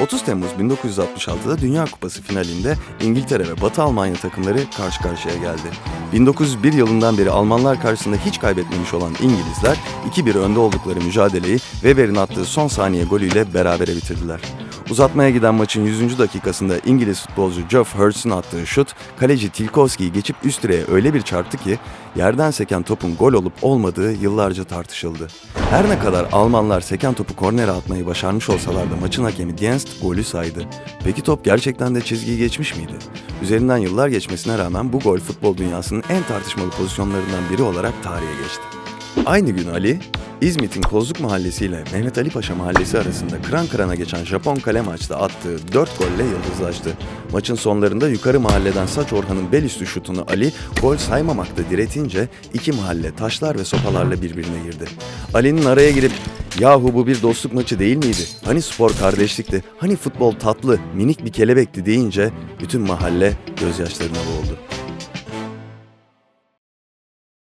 30 Temmuz 1966'da Dünya Kupası finalinde İngiltere ve Batı Almanya takımları karşı karşıya geldi. 1901 yılından beri Almanlar karşısında hiç kaybetmemiş olan İngilizler 2-1 önde oldukları mücadeleyi Weber'in attığı son saniye golüyle berabere bitirdiler. Uzatmaya giden maçın 100. dakikasında İngiliz futbolcu Geoff Hurst'un attığı şut, kaleci Tilkowski'yi geçip üst direğe öyle bir çarptı ki yerden seken topun gol olup olmadığı yıllarca tartışıldı. Her ne kadar Almanlar seken topu kornere atmayı başarmış olsalar da maçın hakemi Dienst golü saydı. Peki top gerçekten de çizgiyi geçmiş miydi? Üzerinden yıllar geçmesine rağmen bu gol futbol dünyasının en tartışmalı pozisyonlarından biri olarak tarihe geçti. Aynı gün Ali, İzmit'in Kozluk Mahallesi ile Mehmet Ali Paşa Mahallesi arasında kıran kırana geçen Japon kale maçta attığı 4 golle yıldızlaştı. Maçın sonlarında yukarı mahalleden Saç Orhan'ın bel üstü şutunu Ali gol saymamakta diretince iki mahalle taşlar ve sopalarla birbirine girdi. Ali'nin araya girip yahu bu bir dostluk maçı değil miydi? Hani spor kardeşlikti? Hani futbol tatlı, minik bir kelebekti deyince bütün mahalle gözyaşlarına boğuldu.